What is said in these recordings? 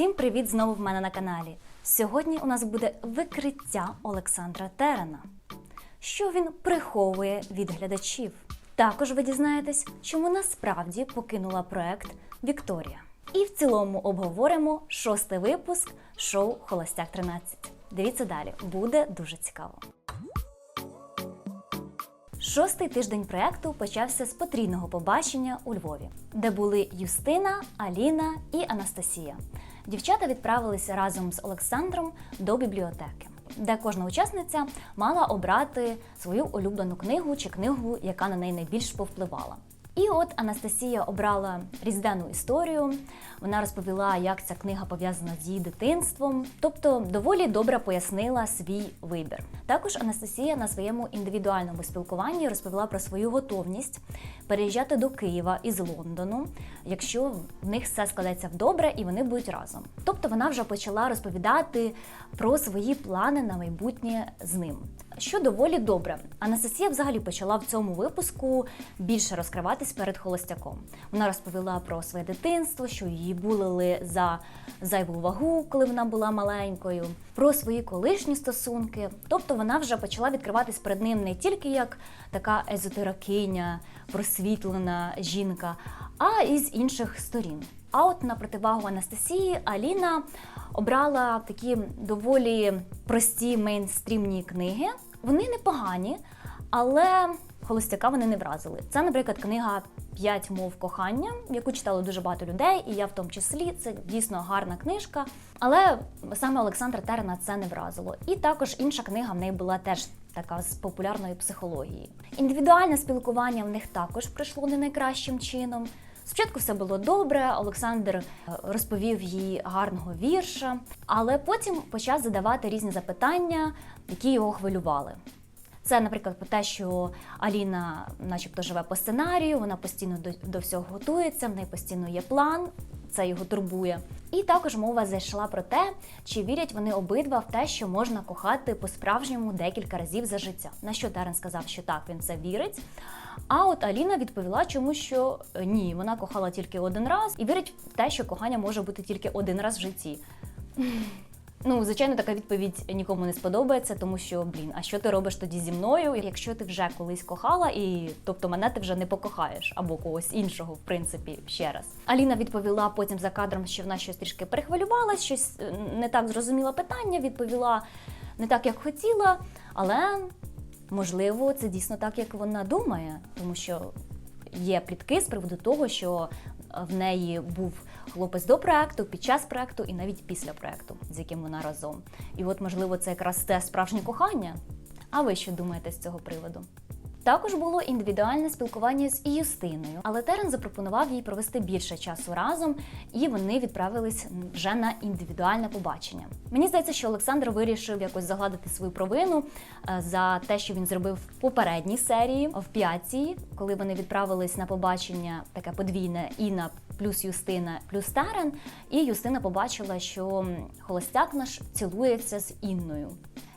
Всім привіт знову в мене на каналі. Сьогодні у нас буде викриття Олександра Терена. Що він приховує від глядачів? Також ви дізнаєтесь, чому насправді покинула проект Вікторія. І в цілому обговоримо шостий випуск шоу Холостяк 13. Дивіться далі, буде дуже цікаво. Шостий тиждень проекту почався з потрійного побачення у Львові, де були Юстина, Аліна і Анастасія. Дівчата відправилися разом з Олександром до бібліотеки, де кожна учасниця мала обрати свою улюблену книгу чи книгу, яка на неї найбільш повпливала. І от Анастасія обрала різдвяну історію. Вона розповіла, як ця книга пов'язана з її дитинством, тобто доволі добре пояснила свій вибір. Також Анастасія на своєму індивідуальному спілкуванні розповіла про свою готовність переїжджати до Києва із Лондону, якщо в них все складеться в добре і вони будуть разом. Тобто вона вже почала розповідати про свої плани на майбутнє з ним. Що доволі добре. Анастасія взагалі почала в цьому випуску більше розкриватись перед холостяком. Вона розповіла про своє дитинство, що її булили за зайву вагу, коли вона була маленькою, про свої колишні стосунки. Тобто вона вже почала відкриватись перед ним не тільки як така езотерикиня, просвітлена жінка, а і з інших сторін. А от на противагу Анастасії Аліна обрала такі доволі прості мейнстрімні книги. Вони непогані, але холостяка вони не вразили. Це, наприклад, книга П'ять мов кохання, яку читало дуже багато людей, і я в тому числі. Це дійсно гарна книжка. Але саме Олександра Терена це не вразило. І також інша книга в неї була теж така з популярної психології. Індивідуальне спілкування в них також пройшло не найкращим чином. Спочатку все було добре, Олександр е, розповів їй гарного вірша, але потім почав задавати різні запитання, які його хвилювали. Це, наприклад, про те, що Аліна, начебто, живе по сценарію, вона постійно до, до всього готується, в неї постійно є план, це його турбує. І також мова зайшла про те, чи вірять вони обидва в те, що можна кохати по-справжньому декілька разів за життя. На що Терен сказав, що так, він це вірить. А от Аліна відповіла, чому що е, ні, вона кохала тільки один раз і вірить в те, що кохання може бути тільки один раз в житті. Ну, звичайно, така відповідь нікому не сподобається, тому що, блін, а що ти робиш тоді зі мною, якщо ти вже колись кохала, і тобто мене ти вже не покохаєш або когось іншого, в принципі, ще раз. Аліна відповіла потім за кадром, що вона щось трішки перехвилювалась, щось е, не так зрозуміла питання, відповіла не так, як хотіла, але можливо, це дійсно так, як вона думає, тому що є плітки з приводу того, що в неї був хлопець до проекту, під час проекту і навіть після проекту, з яким вона разом. І от, можливо, це якраз те справжнє кохання. А ви що думаєте з цього приводу? Також було індивідуальне спілкування з Юстиною, але Терен запропонував їй провести більше часу разом, і вони відправились вже на індивідуальне побачення. Мені здається, що Олександр вирішив якось загладити свою провину е, за те, що він зробив в попередній серії в п'ятій, коли вони відправились на побачення таке подвійне Інна плюс Юстина плюс Терен. І Юстина побачила, що холостяк наш цілується з Інною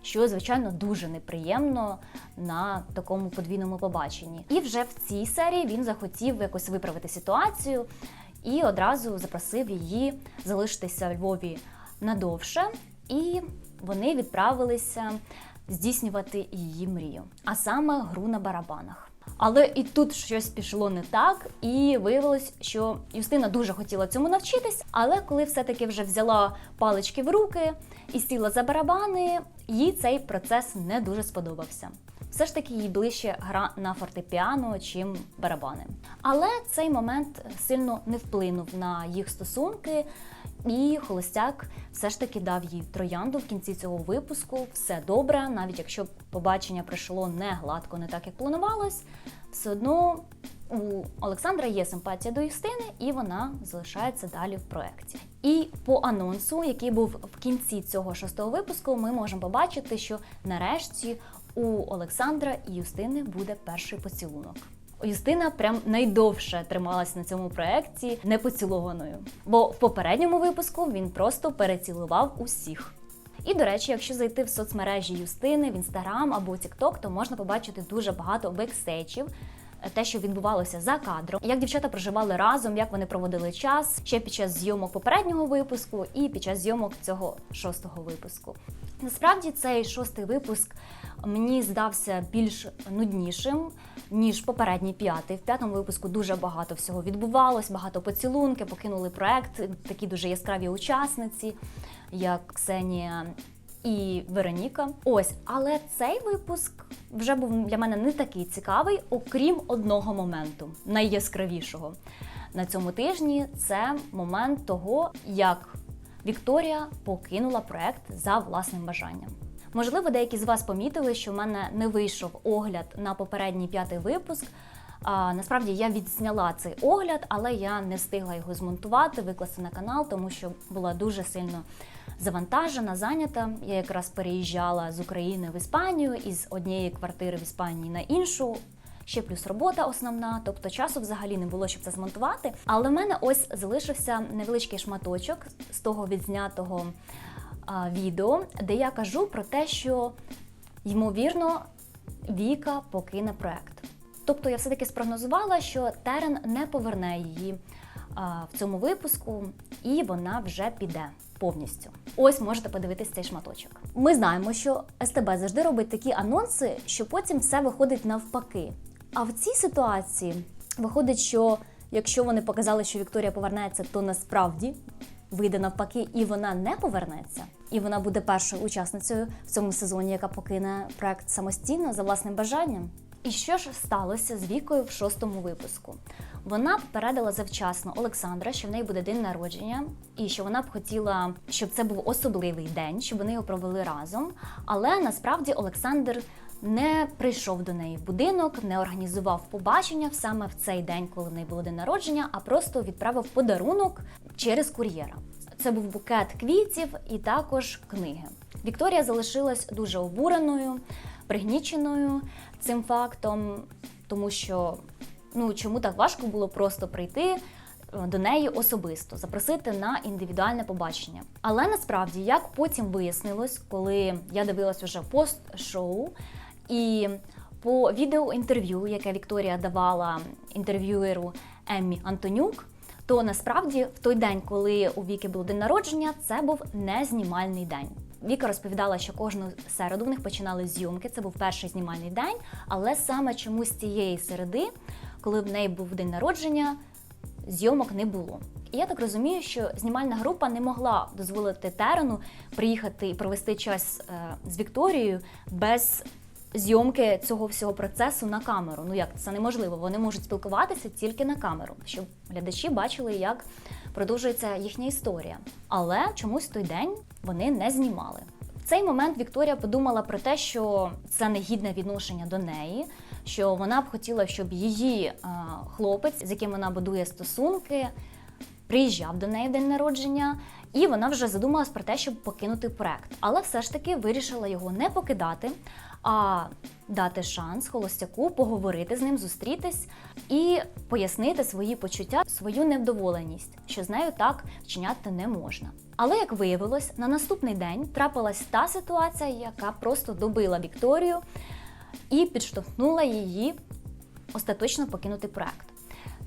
що звичайно дуже неприємно на такому подвійному побаченні. І вже в цій серії він захотів якось виправити ситуацію і одразу запросив її залишитися у Львові надовше, і вони відправилися здійснювати її мрію, а саме гру на барабанах. Але і тут щось пішло не так, і виявилось, що Юстина дуже хотіла цьому навчитись. Але коли все-таки вже взяла палички в руки і сіла за барабани, їй цей процес не дуже сподобався. Все ж таки їй ближче гра на фортепіано, чим барабани. Але цей момент сильно не вплинув на їх стосунки, і холостяк все ж таки дав їй троянду в кінці цього випуску. Все добре, навіть якщо побачення пройшло не гладко, не так як планувалось, все одно у Олександра є симпатія до Юстини, і вона залишається далі в проєкті. І по анонсу, який був в кінці цього шостого випуску, ми можемо побачити, що нарешті у Олександра і Юстини буде перший поцілунок. Юстина прям найдовше трималась на цьому проєкті непоцілованою, бо в попередньому випуску він просто перецілував усіх. І, до речі, якщо зайти в соцмережі Юстини, в інстаграм або Тікток, то можна побачити дуже багато бекстейчів те, що відбувалося за кадром, як дівчата проживали разом, як вони проводили час ще під час зйомок попереднього випуску і під час зйомок цього шостого випуску. Насправді цей шостий випуск мені здався більш нуднішим. Ніж попередній п'ятий. В п'ятому випуску дуже багато всього відбувалось, багато поцілунки, покинули проект, такі дуже яскраві учасниці, як Ксенія і Вероніка. Ось, але цей випуск вже був для мене не такий цікавий, окрім одного моменту, найяскравішого на цьому тижні. Це момент того, як Вікторія покинула проект за власним бажанням. Можливо, деякі з вас помітили, що в мене не вийшов огляд на попередній п'ятий випуск. А, насправді я відзняла цей огляд, але я не встигла його змонтувати, викласти на канал, тому що була дуже сильно завантажена, зайнята. Я якраз переїжджала з України в Іспанію із однієї квартири в Іспанії на іншу. Ще плюс робота основна, тобто часу взагалі не було, щоб це змонтувати. Але в мене ось залишився невеличкий шматочок з того відзнятого а, відео, де я кажу про те, що ймовірно Віка покине проект. Тобто я все-таки спрогнозувала, що Терен не поверне її а, в цьому випуску, і вона вже піде повністю. Ось можете подивитись цей шматочок. Ми знаємо, що СТБ завжди робить такі анонси, що потім все виходить навпаки. А в цій ситуації виходить, що якщо вони показали, що Вікторія повернеться, то насправді вийде навпаки, і вона не повернеться, і вона буде першою учасницею в цьому сезоні, яка покине проект самостійно за власним бажанням. І що ж сталося з Вікою в шостому випуску? Вона попередила завчасно Олександра, що в неї буде день народження, і що вона б хотіла, щоб це був особливий день, щоб вони його провели разом. Але насправді Олександр не прийшов до неї в будинок, не організував побачення саме в цей день, коли в неї було день народження, а просто відправив подарунок через кур'єра. Це був букет квітів і також книги. Вікторія залишилась дуже обуреною, пригніченою цим фактом, тому що ну чому так важко було просто прийти е, до неї особисто, запросити на індивідуальне побачення. Але насправді, як потім вияснилось, коли я дивилась уже пост-шоу, і по відеоінтерв'ю, яке Вікторія давала інтерв'юеру Еммі Антонюк, то насправді в той день, коли у Віки був день народження, це був не знімальний день. Віка розповідала, що кожну середу в них починали зйомки. Це був перший знімальний день, але саме чомусь цієї середи, коли в неї був день народження, зйомок не було. І я так розумію, що знімальна група не могла дозволити Терену приїхати і провести час е, з Вікторією без зйомки цього всього процесу на камеру. Ну як це неможливо? Вони можуть спілкуватися тільки на камеру, щоб глядачі бачили, як продовжується їхня історія. Але чомусь той день вони не знімали. В цей момент Вікторія подумала про те, що це негідне відношення до неї, що вона б хотіла, щоб її е, хлопець, з яким вона будує стосунки, приїжджав до неї в день народження, і вона вже задумалась про те, щоб покинути проект. Але все ж таки вирішила його не покидати, а дати шанс холостяку поговорити з ним, зустрітись і пояснити свої почуття, свою невдоволеність, що з нею так вчиняти не можна. Але як виявилось, на наступний день трапилась та ситуація, яка просто добила Вікторію і підштовхнула її остаточно покинути проект.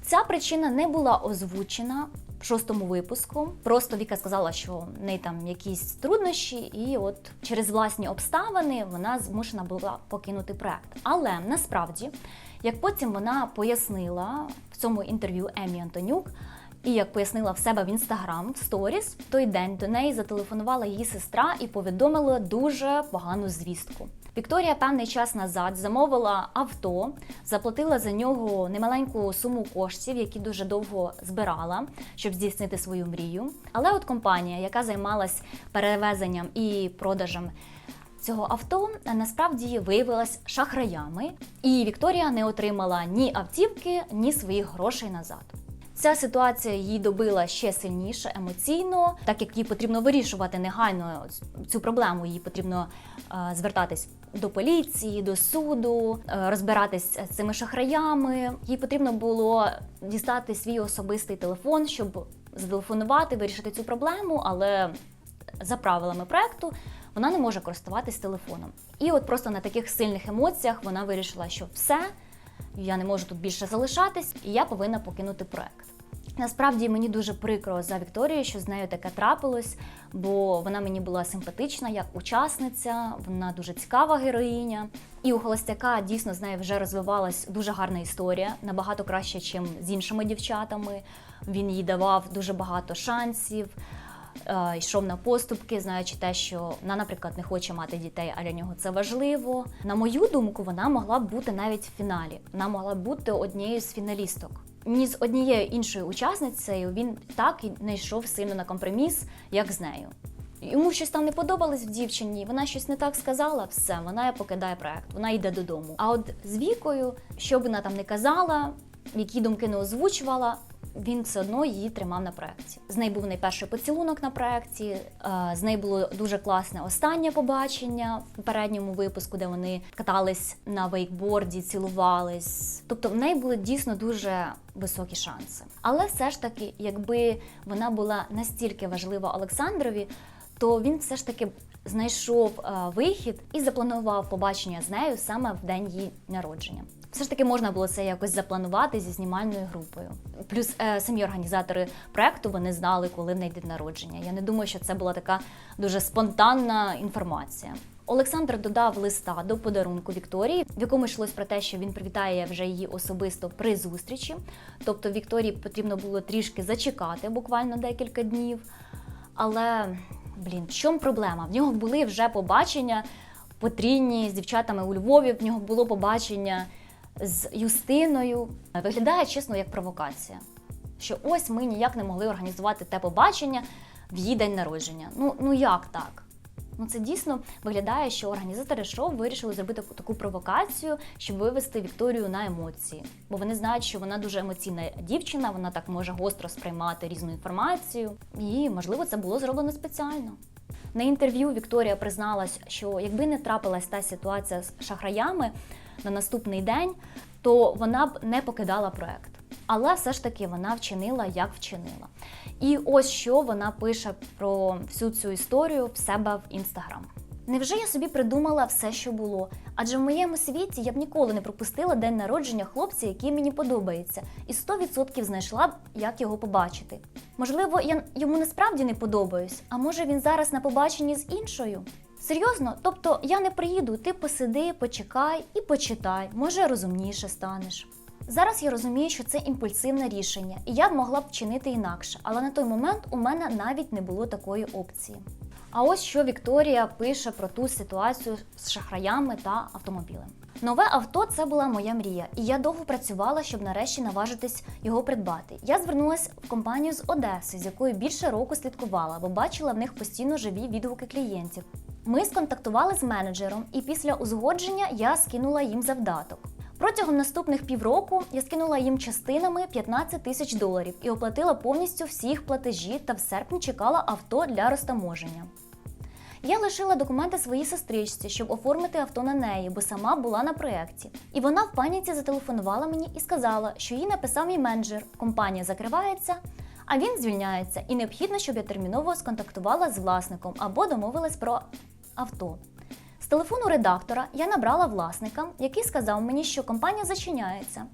Ця причина не була озвучена в шостому випуску. Просто Віка сказала, що в неї там якісь труднощі, і от через власні обставини вона змушена була покинути проект. Але насправді, як потім вона пояснила в цьому інтерв'ю Емі Антонюк. І як пояснила в себе в інстаграм в сторіс, в той день до неї зателефонувала її сестра і повідомила дуже погану звістку. Вікторія певний час назад замовила авто, заплатила за нього немаленьку суму коштів, які дуже довго збирала, щоб здійснити свою мрію. Але от компанія, яка займалась перевезенням і продажем цього авто, насправді виявилась шахраями, і Вікторія не отримала ні автівки, ні своїх грошей назад. Ця ситуація її добила ще сильніше емоційно, так як їй потрібно вирішувати негайно цю проблему. Їй потрібно е, звертатись до поліції, до суду, е, розбиратись з цими шахраями. Їй потрібно було дістати свій особистий телефон, щоб зателефонувати, вирішити цю проблему, але за правилами проекту вона не може користуватись телефоном. І от просто на таких сильних емоціях вона вирішила, що все я не можу тут більше залишатись, і я повинна покинути проект. Насправді мені дуже прикро за Вікторію, що з нею таке трапилось, бо вона мені була симпатична як учасниця, вона дуже цікава героїня. І у Холостяка дійсно з нею вже розвивалась дуже гарна історія, набагато краще, ніж з іншими дівчатами. Він їй давав дуже багато шансів. Е, Йшов на поступки, знаючи те, що вона, наприклад, не хоче мати дітей, а для нього це важливо. На мою думку, вона могла б бути навіть в фіналі. Вона могла б бути однією з фіналісток. Ні з однією іншою учасницею він так і не йшов сильно на компроміс, як з нею. Йому щось там не подобалось в дівчині, вона щось не так сказала, все, вона покидає проект, вона йде додому. А от з вікою, що б вона там не казала, які думки не озвучувала, він все одно її тримав на проекті. З нею був найперший поцілунок на проекті. е, З нею було дуже класне останнє побачення в попередньому випуску, де вони катались на вейкборді, цілувались. Тобто в неї були дійсно дуже високі шанси. Але все ж таки, якби вона була настільки важлива Олександрові, то він все ж таки знайшов е, вихід і запланував побачення з нею саме в день її народження. Все ж таки можна було це якось запланувати зі знімальною групою. Плюс е, самі організатори проекту вони знали, коли в неї день народження. Я не думаю, що це була така дуже спонтанна інформація. Олександр додав листа до подарунку Вікторії, в якому йшлось про те, що він привітає вже її особисто при зустрічі. Тобто Вікторії потрібно було трішки зачекати, буквально декілька днів. Але блін, в чому проблема? В нього були вже побачення потрійні з дівчатами у Львові. В нього було побачення з Юстиною. Виглядає чесно як провокація. Що ось ми ніяк не могли організувати те побачення в її день народження. Ну, ну як так? Ну це дійсно виглядає, що організатори шоу вирішили зробити таку- провокацію, щоб вивести Вікторію на емоції. Бо вони знають, що вона дуже емоційна дівчина, вона так може гостро сприймати різну інформацію. І, можливо, це було зроблено спеціально. На інтерв'ю Вікторія призналась, що якби не трапилась та ситуація з шахраями на наступний день, то вона б не покидала проект. Але все ж таки вона вчинила, як вчинила. І ось що вона пише про всю цю історію в себе в інстаграм. Невже я собі придумала все, що було? Адже в моєму світі я б ніколи не пропустила день народження хлопця, який мені подобається, і 100% знайшла б, як його побачити. Можливо, я йому насправді не подобаюсь, а може він зараз на побаченні з іншою? Серйозно? Тобто я не приїду, ти посиди, почекай і почитай, може розумніше станеш. Зараз я розумію, що це імпульсивне рішення, і я б могла б вчинити інакше, але на той момент у мене навіть не було такої опції. А ось що Вікторія пише про ту ситуацію з шахраями та автомобілем. Нове авто це була моя мрія, і я довго працювала, щоб нарешті наважитись його придбати. Я звернулася в компанію з Одеси, з якою більше року слідкувала, бо бачила в них постійно живі відгуки клієнтів. Ми сконтактували з менеджером, і після узгодження я скинула їм завдаток. Протягом наступних півроку я скинула їм частинами 15 тисяч доларів і оплатила повністю всі їх платежі та в серпні чекала авто для розтаможення. Я лишила документи своїй сестричці, щоб оформити авто на неї, бо сама була на проєкті. І вона в паніці зателефонувала мені і сказала, що їй написав мій менеджер, компанія закривається, а він звільняється, і необхідно, щоб я терміново сконтактувала з власником або домовилась про авто. З телефону редактора я набрала власника, який сказав мені, що компанія зачиняється.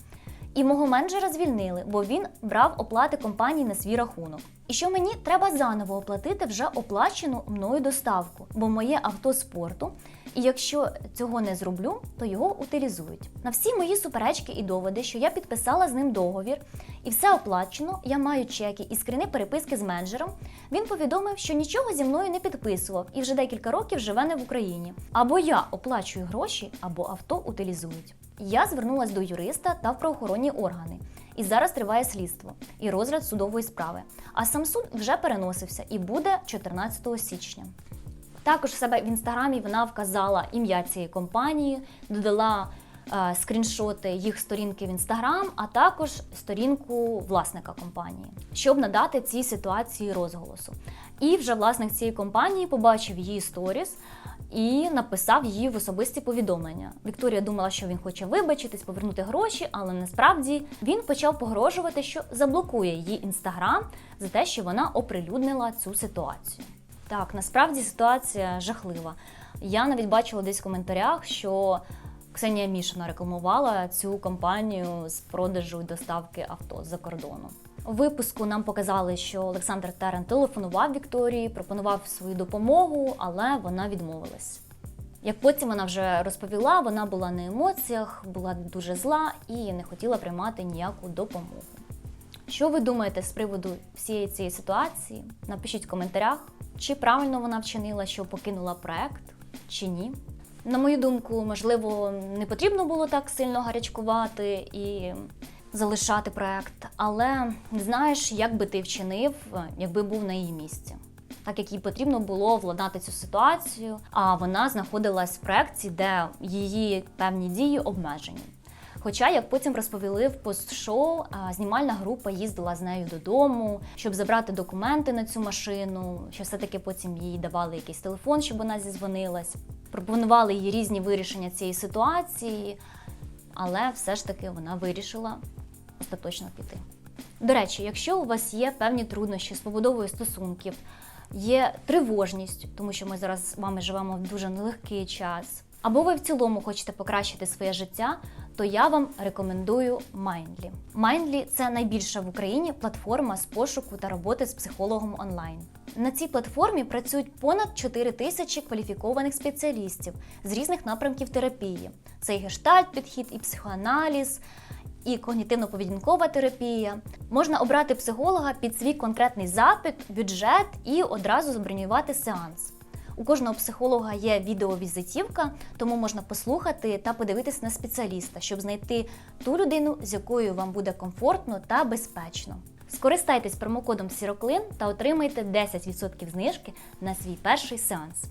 І мого менеджера звільнили, бо він брав оплати компанії на свій рахунок. І що мені треба заново оплатити вже оплачену мною доставку, бо моє авто спорту. І якщо цього не зроблю, то його утилізують. На всі мої суперечки і доводи, що я підписала з ним договір, і все оплачено, я маю чеки і скрини переписки з менеджером. Він повідомив, що нічого зі мною не підписував і вже декілька років живе не в Україні. Або я оплачую гроші, або авто утилізують. Я звернулася до юриста та в правоохоронні органи. І зараз триває слідство і розгляд судової справи. А сам суд вже переносився і буде 14 січня. Також себе в інстаграмі вона вказала ім'я цієї компанії, додала е, скріншоти їх сторінки в інстаграм, а також сторінку власника компанії, щоб надати цій ситуації розголосу. І вже власник цієї компанії побачив її сторіс і написав їй в особисті повідомлення. Вікторія думала, що він хоче вибачитись, повернути гроші, але насправді він почав погрожувати, що заблокує її інстаграм за те, що вона оприлюднила цю ситуацію. Так, насправді ситуація жахлива. Я навіть бачила десь в коментарях, що Ксенія Мішина рекламувала цю компанію з продажу і доставки авто з-за кордону. Випуску нам показали, що Олександр Терен телефонував Вікторії, пропонував свою допомогу, але вона відмовилась. Як потім вона вже розповіла, вона була на емоціях, була дуже зла і не хотіла приймати ніяку допомогу. Що ви думаєте з приводу всієї цієї ситуації? Напишіть в коментарях, чи правильно вона вчинила, що покинула проект, чи ні. На мою думку, можливо, не потрібно було так сильно гарячкувати і залишати проект, але не знаєш, як би ти вчинив, якби був на її місці. Так як їй потрібно було владнати цю ситуацію, а вона знаходилась в проекті, де її певні дії обмежені. Хоча, як потім розповіли в пост-шоу, знімальна група їздила з нею додому, щоб забрати документи на цю машину, що все-таки потім їй давали якийсь телефон, щоб вона зізвонилась. Пропонували їй різні вирішення цієї ситуації, але все ж таки вона вирішила остаточно піти. До речі, якщо у вас є певні труднощі з побудовою стосунків, є тривожність, тому що ми зараз з вами живемо в дуже нелегкий час, або ви в цілому хочете покращити своє життя, то я вам рекомендую Mindly. Mindly – це найбільша в Україні платформа з пошуку та роботи з психологом онлайн. На цій платформі працюють понад 4 тисячі кваліфікованих спеціалістів з різних напрямків терапії. Це і гештальт-підхід, і психоаналіз, і когнітивно-поведінкова терапія. Можна обрати психолога під свій конкретний запит, бюджет і одразу забронювати сеанс. У кожного психолога є відеовізитівка, тому можна послухати та подивитись на спеціаліста, щоб знайти ту людину, з якою вам буде комфортно та безпечно. Скористайтесь промокодом Сіроклин та отримайте 10% знижки на свій перший сеанс.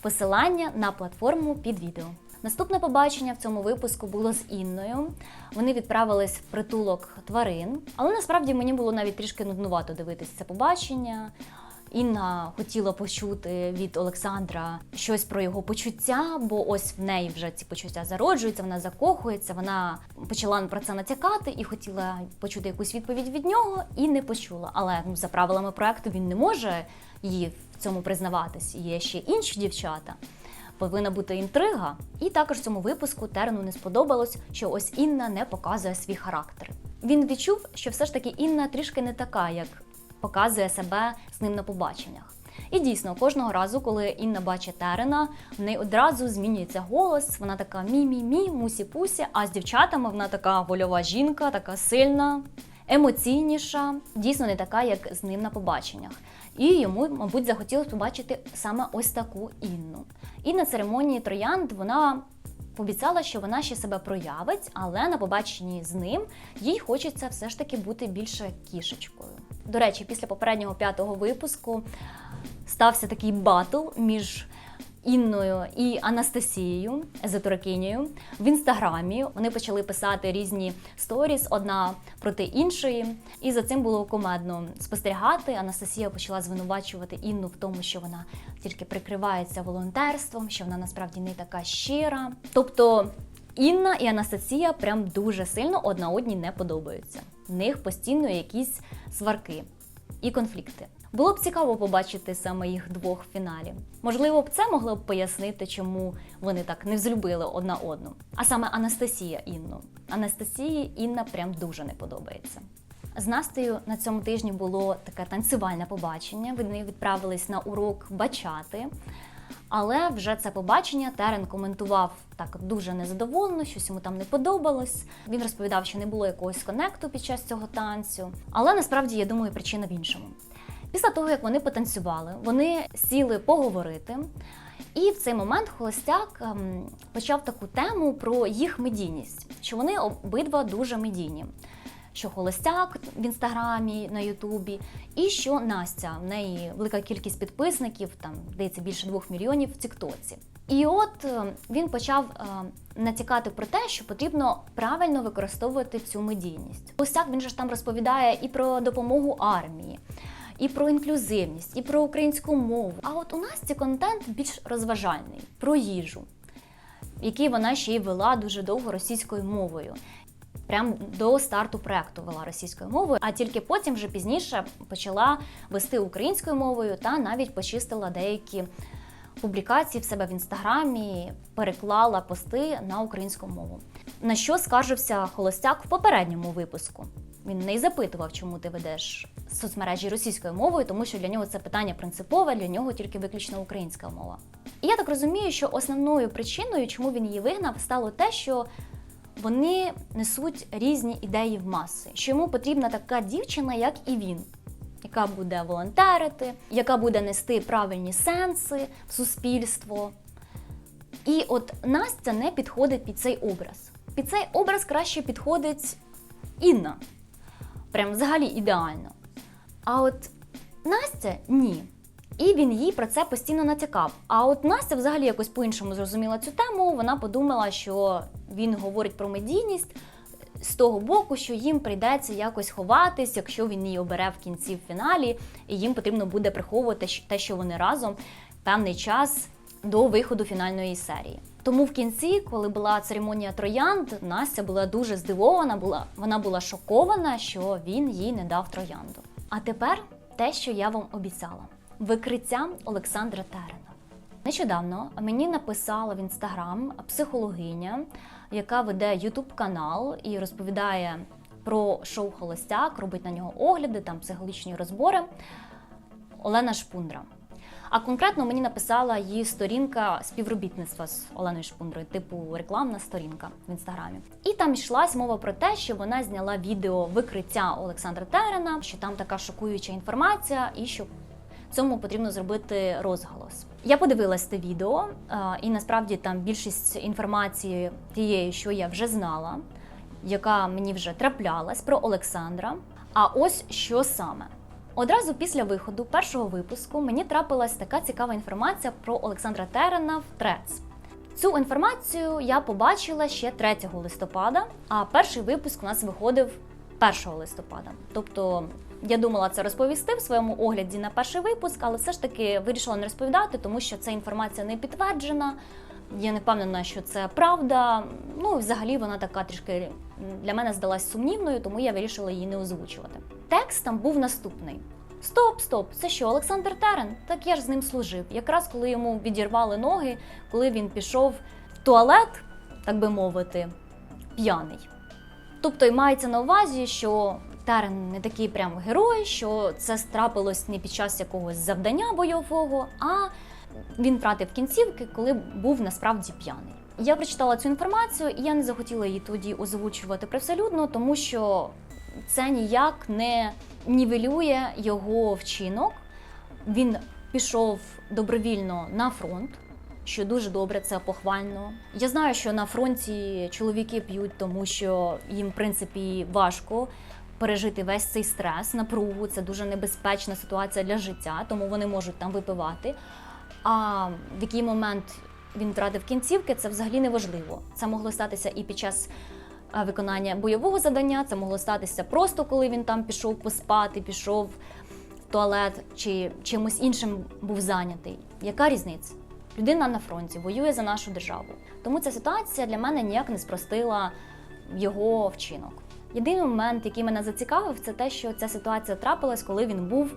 Посилання на платформу під відео. Наступне побачення в цьому випуску було з Інною. Вони відправились в притулок тварин, але насправді мені було навіть трішки нуднувато дивитися це побачення. Інна хотіла почути від Олександра щось про його почуття, бо ось в неї вже ці почуття зароджуються, вона закохується. Вона почала про це натякати і хотіла почути якусь відповідь від нього, і не почула. Але ну, за правилами проекту він не може їй в цьому признаватись. Є ще інші дівчата. Повинна бути інтрига. І також цьому випуску Терену не сподобалось, що ось Інна не показує свій характер. Він відчув, що все ж таки Інна трішки не така, як показує себе з ним на побаченнях. І дійсно, кожного разу, коли Інна бачить Терена, в неї одразу змінюється голос. Вона така мі-мі-мі, мусі-пусі. А з дівчатами вона така вольова жінка, така сильна, емоційніша, дійсно не така, як з ним на побаченнях. І йому, мабуть, захотілося побачити саме ось таку Інну. І на церемонії троянд вона Пообіцяла, що вона ще себе проявить, але на побаченні з ним їй хочеться все ж таки бути більше кішечкою. До речі, після попереднього п'ятого випуску стався такий батл між Інною і Анастасією Езоторикинею в інстаграмі. Вони почали писати різні сторіс одна проти іншої, і за цим було комедно спостерігати. Анастасія почала звинувачувати Інну в тому, що вона тільки прикривається волонтерством, що вона насправді не така щира. Тобто Інна і Анастасія прям дуже сильно одна одній не подобаються. В них постійно якісь сварки і конфлікти. Було б цікаво побачити саме їх двох в фіналі. Можливо, б це могло б пояснити, чому вони так не взлюбили одна одну. А саме Анастасія Інну. Анастасії Інна прям дуже не подобається. З Настею на цьому тижні було таке танцювальне побачення. Вони відправились на урок бачати. Але вже це побачення Терен коментував так дуже незадоволено, щось йому там не подобалось. Він розповідав, що не було якогось конекту під час цього танцю. Але насправді я думаю, причина в іншому. Після того, як вони потанцювали, вони сіли поговорити. І в цей момент Холостяк ем, почав таку тему про їх медійність, що вони обидва дуже медійні. Що Холостяк в інстаграмі на Ютубі, і що Настя в неї велика кількість підписників, там здається більше двох мільйонів в Тіктоці. І от е, він почав е, натякати про те, що потрібно правильно використовувати цю медійність. Холостяк він ж там розповідає і про допомогу армії і про інклюзивність, і про українську мову. А от у нас цей контент більш розважальний про їжу, який вона ще й вела дуже довго російською мовою. Прям до старту проекту вела російською мовою, а тільки потім, вже пізніше, почала вести українською мовою та навіть почистила деякі публікацій в себе в інстаграмі переклала пости на українську мову. На що скаржився Холостяк в попередньому випуску. Він не запитував, чому ти ведеш соцмережі російською мовою, тому що для нього це питання принципове, для нього тільки виключно українська мова. І я так розумію, що основною причиною, чому він її вигнав, стало те, що вони несуть різні ідеї в маси, що йому потрібна така дівчина, як і він, яка буде волонтерити, яка буде нести правильні сенси в суспільство. І от Настя не підходить під цей образ. Під цей образ краще підходить Інна. Прям взагалі ідеально. А от Настя ні. І він їй про це постійно натякав. А от Настя взагалі якось по-іншому зрозуміла цю тему. Вона подумала, що він говорить про медійність з того боку, що їм прийдеться якось ховатись, якщо він її обере в кінці в фіналі, і їм потрібно буде приховувати те, що вони разом певний час до виходу фінальної серії. Тому в кінці, коли була церемонія троянд, Настя була дуже здивована, була вона була шокована, що він їй не дав троянду. А тепер те, що я вам обіцяла: викриття Олександра Терена. Нещодавно мені написала в інстаграм психологиня, яка веде Ютуб канал і розповідає про шоу Холостяк, робить на нього огляди, там психологічні розбори. Олена Шпундра. А конкретно мені написала її сторінка співробітництва з Оленою Шпундрою, типу рекламна сторінка в інстаграмі. І там йшлась мова про те, що вона зняла відео викриття Олександра Терена, що там така шокуюча інформація, і що цьому потрібно зробити розголос. Я подивилась те відео, і насправді там більшість інформації тієї, що я вже знала, яка мені вже траплялась про Олександра. А ось що саме. Одразу після виходу першого випуску мені трапилась така цікава інформація про Олександра Терена в Трец. Цю інформацію я побачила ще 3 листопада, а перший випуск у нас виходив 1 листопада. Тобто я думала це розповісти в своєму огляді на перший випуск, але все ж таки вирішила не розповідати, тому що ця інформація не підтверджена. Я не впевнена, що це правда. Ну, взагалі вона така трішки для мене здалась сумнівною, тому я вирішила її не озвучувати. Текст там був наступний: Стоп, стоп, це що, Олександр Терен? Так я ж з ним служив. Якраз коли йому відірвали ноги, коли він пішов в туалет, так би мовити, п'яний. Тобто й мається на увазі, що Терен не такий прям герой, що це трапилось не під час якогось завдання бойового, а він втратив кінцівки, коли був насправді п'яний. Я прочитала цю інформацію, і я не захотіла її тоді озвучувати привселюдно, тому що це ніяк не нівелює його вчинок. Він пішов добровільно на фронт, що дуже добре, це похвально. Я знаю, що на фронті чоловіки п'ють, тому що їм, в принципі, важко пережити весь цей стрес, напругу. Це дуже небезпечна ситуація для життя, тому вони можуть там випивати. А в який момент він втратив кінцівки, це взагалі не важливо. Це могло статися і під час е, виконання бойового завдання, це могло статися просто коли він там пішов поспати, пішов в туалет чи чимось іншим був зайнятий. Яка різниця? Людина на фронті воює за нашу державу. Тому ця ситуація для мене ніяк не спростила його вчинок. Єдиний момент, який мене зацікавив, це те, що ця ситуація трапилась, коли він був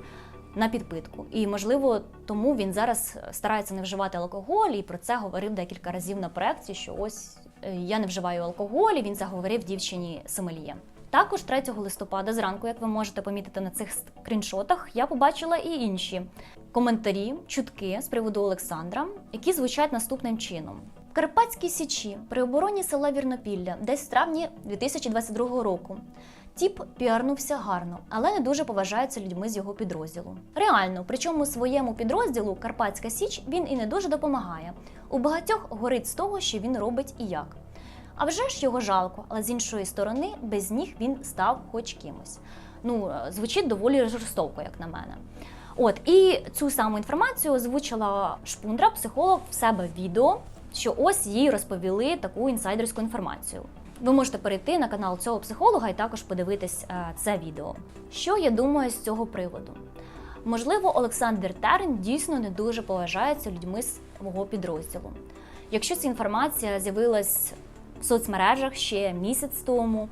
на підпитку. І, можливо, тому він зараз старається не вживати алкоголь, і про це говорив декілька разів на проєкті, що ось е, я не вживаю алкоголь, і він заговорив дівчині Семельє. Також 3 листопада зранку, як ви можете помітити на цих скріншотах, я побачила і інші коментарі, чутки з приводу Олександра, які звучать наступним чином. Карпатській Січі при обороні села Вірнопілля, десь в травні 2022 року, Тіп піарнувся гарно, але не дуже поважається людьми з його підрозділу. Реально, причому своєму підрозділу Карпатська Січ він і не дуже допомагає. У багатьох горить з того, що він робить і як. А вже ж його жалко, але з іншої сторони, без ніг він став хоч кимось. Ну, е, звучить доволі жорстоко, як на мене. От і цю саму інформацію озвучила Шпундра, психолог, в себе в відео, що ось їй розповіли таку інсайдерську інформацію. Ви можете перейти на канал цього психолога і також подивитись е, це відео. Що я думаю з цього приводу? Можливо, Олександр Терен дійсно не дуже поважається людьми з мого підрозділу. Якщо ця інформація з'явилась в соцмережах ще місяць тому,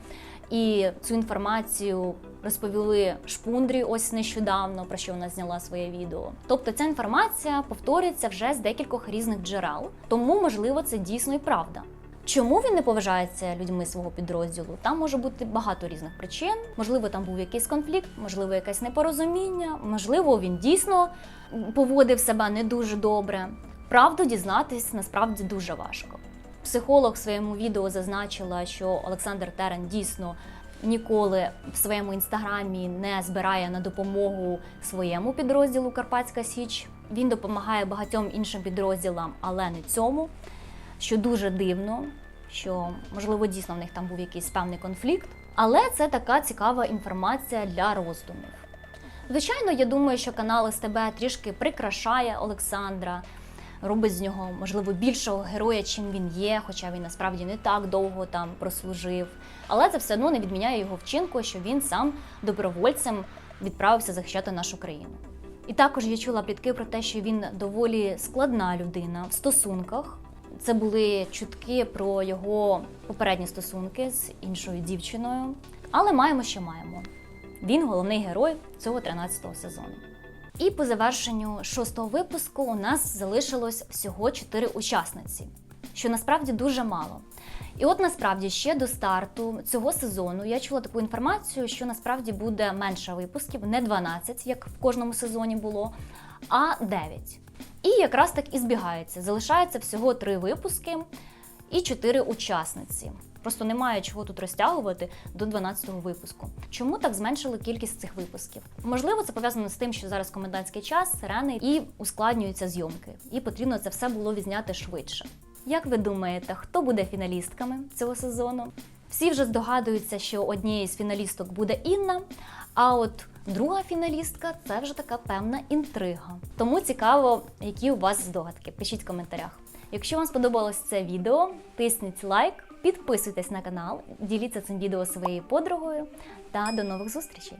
і цю інформацію розповіли шпундрі ось нещодавно, про що вона зняла своє відео. Тобто ця інформація повторюється вже з декількох різних джерел, тому можливо це дійсно і правда. Чому він не поважається людьми свого підрозділу? Там може бути багато різних причин. Можливо, там був якийсь конфлікт, можливо, якесь непорозуміння, можливо, він дійсно поводив себе не дуже добре. Правду дізнатись насправді дуже важко. Психолог в своєму відео зазначила, що Олександр Терен дійсно ніколи в своєму інстаграмі не збирає на допомогу своєму підрозділу Карпатська Січ. Він допомагає багатьом іншим підрозділам, але не цьому. Що дуже дивно, що можливо дійсно в них там був якийсь певний конфлікт. Але це така цікава інформація для роздумів. Звичайно, я думаю, що канал СТБ трішки прикрашає Олександра, робить з нього, можливо, більшого героя, чим він є, хоча він насправді не так довго там прослужив. Але це все одно не відміняє його вчинку, що він сам добровольцем відправився захищати нашу країну. І також я чула плітки про те, що він доволі складна людина в стосунках. Це були чутки про його попередні стосунки з іншою дівчиною. Але маємо, що маємо. Він головний герой цього 13-го сезону. І по завершенню шостого випуску у нас залишилось всього 4 учасниці, що насправді дуже мало. І от насправді ще до старту цього сезону я чула таку інформацію, що насправді буде менше випусків, не 12, як в кожному сезоні було, а 9. І якраз так і збігається. Залишається всього 3 випуски і 4 учасниці. Просто немає чого тут розтягувати до 12-го випуску. Чому так зменшили кількість цих випусків? Можливо, це пов'язано з тим, що зараз комендантський час, сирени і ускладнюються зйомки, і потрібно це все було відзняти швидше. Як ви думаєте, хто буде фіналістками цього сезону? Всі вже здогадуються, що однією з фіналісток буде Інна, а от друга фіналістка це вже така певна інтрига. Тому цікаво, які у вас здогадки. Пишіть в коментарях. Якщо вам сподобалось це відео, тисніть лайк, підписуйтесь на канал, діліться цим відео своєю подругою та до нових зустрічей!